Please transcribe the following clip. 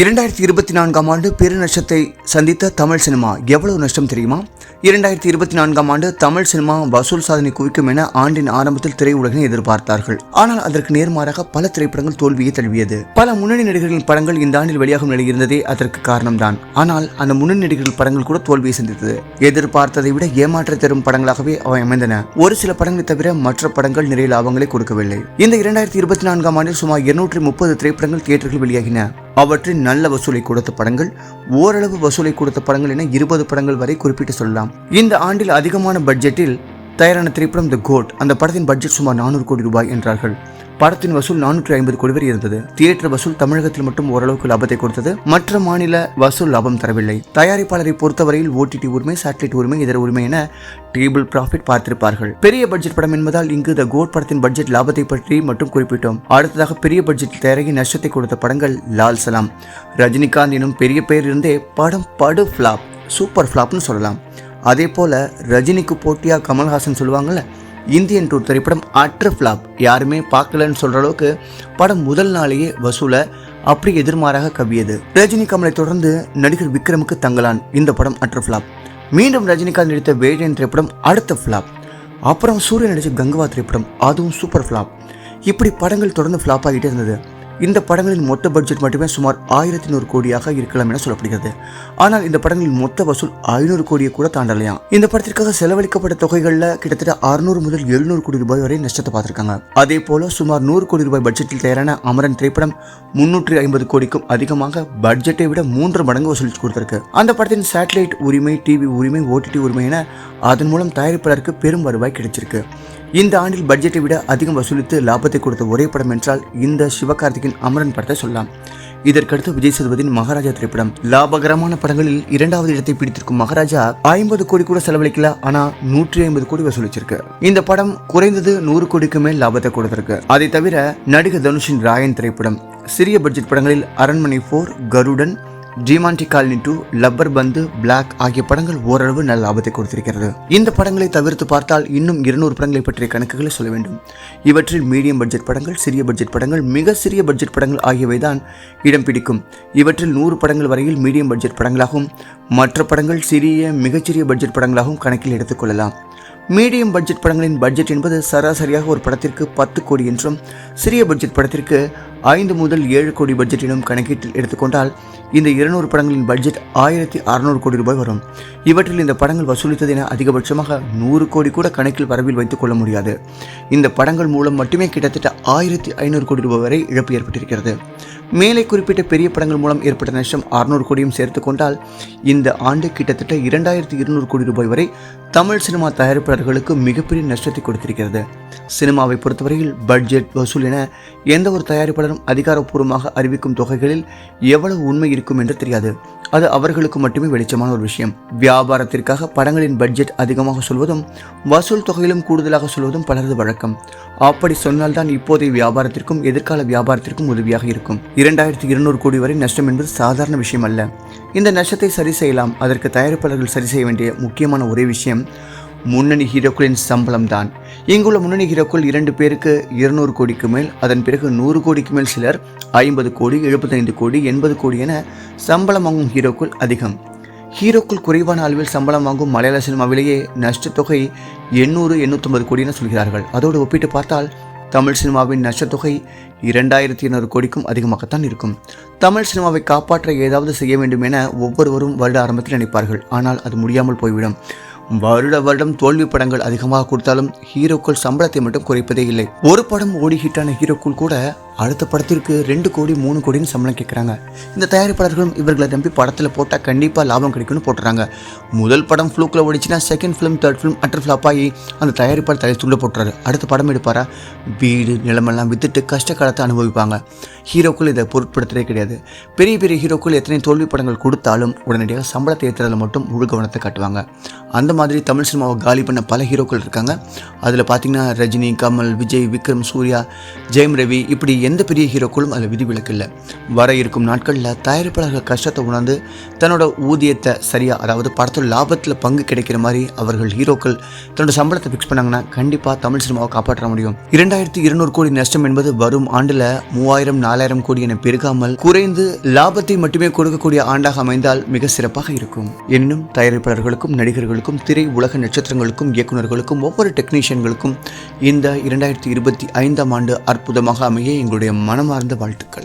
இரண்டாயிரத்தி இருபத்தி நான்காம் ஆண்டு பெருநஷ்டத்தை சந்தித்த தமிழ் சினிமா எவ்வளவு நஷ்டம் தெரியுமா? இரண்டாயிரத்தி இருபத்தி நான்காம் ஆண்டு தமிழ் சினிமா வசூல் சாதனை குவிக்கும் என ஆண்டின் ஆரம்பத்தில் திரையுலகினை எதிர்பார்த்தார்கள். ஆனால் அதற்கு நேர்மாறாக பல திரைப்படங்கள் தோல்வியை தழுவியது. பல முன்னணி நடிகர்களின் படங்கள் இந்த ஆண்டில் வெளியாகும் நிலை இருந்ததே அதற்கு காரணம்தான். ஆனால் அந்த முன்னணி நடிகர்கள் படங்கள் கூட தோல்வியை சந்தித்தது. எதிர்பார்த்ததை விட ஏமாற்ற தரும் படங்களாகவே அவை அமைந்தன. ஒரு சில படங்களை தவிர மற்ற படங்கள் நிறைய லாபங்களை கொடுக்கவில்லை. இந்த இரண்டாயிரத்தி இருபத்தி நான்காம் ஆண்டில் சுமார் இருநூற்றி முப்பது திரைப்படங்கள் தியேட்டர்கள் வெளியாகின. அவற்றில் நல்ல வசூலை கொடுத்த படங்கள் ஓரளவு வசூலை கொடுத்த படங்கள் என இருபது படங்கள் வரை குறிப்பிட்டு சொல்லலாம். இந்த ஆண்டில் அதிகமான பட்ஜெட்டில் தயாரான திரைப்படம் த கோட் அந்த படத்தின் பட்ஜெட் சுமார் நானூறு கோடி ரூபாய் என்றார்கள். படத்தின் வசூல் நானூற்றி ஐம்பது கோடி வரை இருந்தது. தியேட்டர் வசூல் தமிழகத்தில் மட்டும் ஓரளவுக்கு லாபத்தை கொடுத்தது. மற்ற மாநில வசூல் லாபம் தரவில்லை. தயாரிப்பாளரை பொறுத்தவரையில் ஓடிடி உரிமை சேட்டலைட் உரிமை இதர உரிமை என டேபிள் ப்ராஃபிட் பார்த்திருப்பார்கள். பெரிய பட்ஜெட் படம் என்பதால் இங்கு த கோட் படத்தின் பட்ஜெட் லாபத்தை பற்றி மட்டும் குறிப்பிட்டோம். அடுத்ததாக பெரிய பட்ஜெட் தயாராகி நஷ்டத்தை கொடுத்த படங்கள் லால் சலாம். ரஜினிகாந்த் எனும் பெரிய பெயர் இருந்தே படம் படு ஃப்ளாப் சூப்பர் ஃப்ளாப்னு சொல்லலாம். அதே போல் ரஜினிக்கு போட்டியாக கமல்ஹாசன் சொல்லுவாங்கள்ல இந்தியன் டூர் திரைப்படம் அற்ற ஃப்ளாப் யாருமே பார்க்கலன்னு சொல்கிற அளவுக்கு படம் முதல் நாளையே வசூல அப்படி எதிர்மாறாக கவ்வியது. ரஜினி கமலை தொடர்ந்து நடிகர் விக்ரமுக்கு தங்கலான். இந்த படம் அற்ற ஃப்ளாப் மீண்டும் ரஜினிகாந்த் நடித்த வேடன் திரைப்படம் அடுத்த ஃப்ளாப் அப்புறம் சூரியன் நடித்த கங்கவா திரைப்படம் அதுவும் சூப்பர் ஃப்ளாப் இப்படி படங்கள் தொடர்ந்து ஃப்ளாப் ஆகிட்டே இருந்தது. இந்த படங்களின் மொத்த பட்ஜெட் மட்டுமே சுமார் ஆயிரத்தி நூறு கோடியாக இருக்கலாம் என சொல்லப்படுகிறது. ஆனால் இந்த படங்களின் மொத்த வசூல் ஐநூறு கோடியை கூட தாண்டலையா இந்த படத்திற்காக செலவழிக்கப்பட்ட தொகைகளில் கிட்டத்தட்ட அறுநூறு முதல் எழுநூறு கோடி ரூபாய் வரை நஷ்டத்தை பார்த்திருக்காங்க. அதே போல சுமார் நூறு கோடி ரூபாய் பட்ஜெட்டில் தயாரான அமரன் திரைப்படம் முன்னூற்றி ஐம்பது கோடிக்கும் அதிகமாக பட்ஜெட்டை விட மூன்று மடங்கு வசூலித்து கொடுத்திருக்கு. அந்த படத்தின் சேட்டலைட் உரிமை டிவி உரிமை ஓடிடி உரிமை என அதன் மூலம் தயாரிப்பாளருக்கு பெரும் வருவாய் கிடைச்சிருக்கு. இந்த ஆண்டில் பட்ஜெட்டை விட அதிகம் வசூலித்து லாபத்தை கொடுத்த ஒரே படம் என்றால் இந்த சிவகார்த்திகின் அமரன் படத்தை சொல்லலாம். இதற்கடுத்து விஜய் சேதுபதியின் மகாராஜா திரைப்படம். லாபகரமான படங்களில் இரண்டாவது இடத்தை பிடித்திருக்கும் மகாராஜா ஐம்பது கோடி கூட செலவழிக்கல ஆனா நூற்றி ஐம்பது கோடி வசூலிச்சிருக்கு. இந்த படம் குறைந்தது நூறு கோடிக்கு மேல் லாபத்தை கொடுத்திருக்கு. அதை தவிர நடிகர் தனுஷின் ராயன் திரைப்படம். சிறிய பட்ஜெட் படங்களில் Aranmanai Por Garudan Demonte colony two Lubber Pandhu Black ஆகிய படங்கள் ஓரளவு நல்ல லாபத்தை கொடுத்திருக்கிறது. இந்த படங்களை தவிர்த்து பார்த்தால் இன்னும் இருநூறு படங்களை பற்றிய கணக்குகளை சொல்ல வேண்டும். இவற்றில் மீடியம் பட்ஜெட் படங்கள் சிறிய பட்ஜெட் படங்கள் மிக சிறிய பட்ஜெட் படங்கள் ஆகியவைதான் இடம் பிடிக்கும். இவற்றில் நூறு படங்கள் வரையில் மீடியம் பட்ஜெட் படங்களாகவும் மற்ற படங்கள் சிறிய மிகச்சிறிய பட்ஜெட் படங்களாகவும் கணக்கில் எடுத்துக்கொள்ளலாம் மீடியம் பட்ஜெட் படங்களின் பட்ஜெட் என்பது சராசரியாக ஒரு படத்திற்கு பத்து கோடி என்றும் சிறிய பட்ஜெட் படத்திற்கு ஐந்து முதல் ஏழு கோடி பட்ஜெட் எனும் கணக்கீட்டில் எடுத்துக்கொண்டால் இந்த இருநூறு படங்களின் பட்ஜெட் ஆயிரத்தி அறுநூறு கோடி ரூபாய் வரும். இவற்றில் இந்த படங்கள் வசூலித்தது என அதிகபட்சமாக நூறு கோடி கூட கணக்கில் வரவில் வைத்துக் கொள்ள முடியாது. இந்த படங்கள் மூலம் மட்டுமே கிட்டத்தட்ட ஆயிரத்தி ஐநூறு கோடி ரூபாய் வரை இழப்பு ஏற்பட்டிருக்கிறது. மேலே குறிப்பிட்ட பெரிய படங்கள் மூலம் ஏற்பட்ட நஷ்டம் அறுநூறு கோடியும் சேர்த்து கொண்டால் இந்த ஆண்டு கிட்டத்தட்ட இரண்டாயிரத்தி இருநூறு கோடி ரூபாய் வரை தமிழ் சினிமா தயாரிப்பாளர்களுக்கு மிகப்பெரிய நஷ்டத்தை கொடுத்திருக்கிறது. சினிமாவை பொறுத்தவரையில் பட்ஜெட் வசூல் என எந்த ஒரு தயாரிப்பாளரும் அதிகாரப்பூர்வமாக அறிவிக்கும் தொகைகளில் எவ்வளவு உண்மை இருக்கும் என்று தெரியாது. அது அவர்களுக்கு மட்டுமே வெளிச்சமான ஒரு விஷயம். வியாபாரத்திற்காக படங்களின் பட்ஜெட் அதிகமாக சொல்வதும் வசூல் தொகையிலும் கூடுதலாக சொல்வதும் பலரது வழக்கம். அப்படி சொன்னால்தான் இப்போதைய வியாபாரத்திற்கும் எதிர்கால வியாபாரத்திற்கும் உதவியாக இருக்கும். இரண்டாயிரத்தி இருநூறு கோடி வரை நஷ்டம் என்பது சாதாரண விஷயம் அல்ல இந்த நஷ்டத்தை சரி செய்யலாம். அதற்கு தயாரிப்பாளர்கள் சரி செய்ய வேண்டிய முக்கியமான ஒரே விஷயம் முன்னணி ஹீரோக்களின் சம்பளம் தான் இங்குள்ள முன்னணி ஹீரோக்கள் இரண்டு பேருக்கு இருநூறு கோடிக்கு மேல் அதன் பிறகு நூறு கோடிக்கு மேல் சிலர் ஐம்பது கோடி எழுபத்தைந்து கோடி எண்பது கோடி என சம்பளம் வாங்கும் ஹீரோக்கள் அதிகம். ஹீரோக்கள் குறைவான அளவில் சம்பளம் வாங்கும் மலையாள சினிமாவிலேயே நஷ்டத்தொகை எண்ணூறு எண்ணூற்றம்பது கோடி என சொல்கிறார்கள். அதோடு ஒப்பிட்டு பார்த்தால் தமிழ் சினிமாவின் நஷ்டத்தொகை இரண்டாயிரத்தி இருநூறு கோடிக்கும் அதிகமாகத்தான் இருக்கும். தமிழ் சினிமாவை காப்பாற்ற ஏதாவது செய்ய வேண்டும் என ஒவ்வொருவரும் வருட ஆரம்பத்தில் நினைப்பார்கள். ஆனால் அது முடியாமல் போய்விடும். வருட வருடம் தோல்வி படங்கள் அதிகமாக கொடுத்தாலும் ஹீரோக்கள் சம்பளத்தை மட்டும் குறைப்பதே இல்லை. ஒரு படம் ஓடி ஹிட்டான ஹீரோக்கள் கூட அடுத்த படத்திற்கு ரெண்டு கோடி மூணு கோடின்னு சம்பளம் கேட்குறாங்க. இந்த தயாரிப்பாளர்களும் இவர்களை நம்பி படத்தில் போட்டால் கண்டிப்பாக லாபம் கிடைக்கும்னு போட்டுறாங்க. முதல் படம் ஃப்ளூக்கில் ஓடிச்சுன்னா second film third film utter flop ஆகி அந்த தயாரிப்பாளர் தலை துள்ள போட்டுறாரு. அடுத்த படம் எடுப்பாரா? வீடு நிலமெல்லாம் வித்துட்டு கஷ்ட காலத்தை அனுபவிப்பாங்க. ஹீரோக்கள் இதை பொருட்படுத்துறதே கிடையாது. பெரிய பெரிய ஹீரோக்கள் எத்தனை தோல்வி படங்கள் கொடுத்தாலும் உடனடியாக சம்பளத்தை ஏற்றுறதுல மட்டும் முழு கவனத்தை காட்டுவாங்க. அந்த அந்த மாதிரி தமிழ் சினிமாவை காலி பண்ண பல ஹீரோக்கள் இருக்காங்க. அதில் பார்த்தீங்கன்னா ரஜினி கமல் விஜய் விக்ரம் சூர்யா ஜெயம் ரவி இப்படி எந்த பெரிய ஹீரோக்களும் அதில் விதிவிலக்கு இல்லை. வர இருக்கும் நாட்களில் தயாரிப்பாளர்கள் கஷ்டத்தை உணர்ந்து தன்னோட ஊதியத்தை சரியாக அதாவது படத்தோட லாபத்தில் பங்கு கிடைக்கிற மாதிரி அவர்கள் ஹீரோக்கள் தன்னோட சம்பளத்தை ஃபிக்ஸ் பண்ணாங்கன்னா கண்டிப்பாக தமிழ் சினிமாவை காப்பாற்ற முடியும். இரண்டாயிரத்தி இருநூறு கோடி நஷ்டம் என்பது வரும் ஆண்டில் மூவாயிரம் நாலாயிரம் கோடி என பெருகாமல் குறைந்து லாபத்தை மட்டுமே கொடுக்கக்கூடிய ஆண்டாக அமைந்தால் மிக சிறப்பாக இருக்கும். இன்னும் தயாரிப்பாளர்களுக்கும் நடிகர்களுக்கும் திரை உலக நட்சத்திரங்களுக்கும் இயக்குநர்களுக்கும் ஒவ்வொரு டெக்னீஷியன்களுக்கும் இந்த இரண்டாயிரத்தி இருபத்தி ஐந்தாம் ஆண்டு அற்புதமாக அமைய எங்களுடைய மனமார்ந்த வாழ்த்துக்கள்.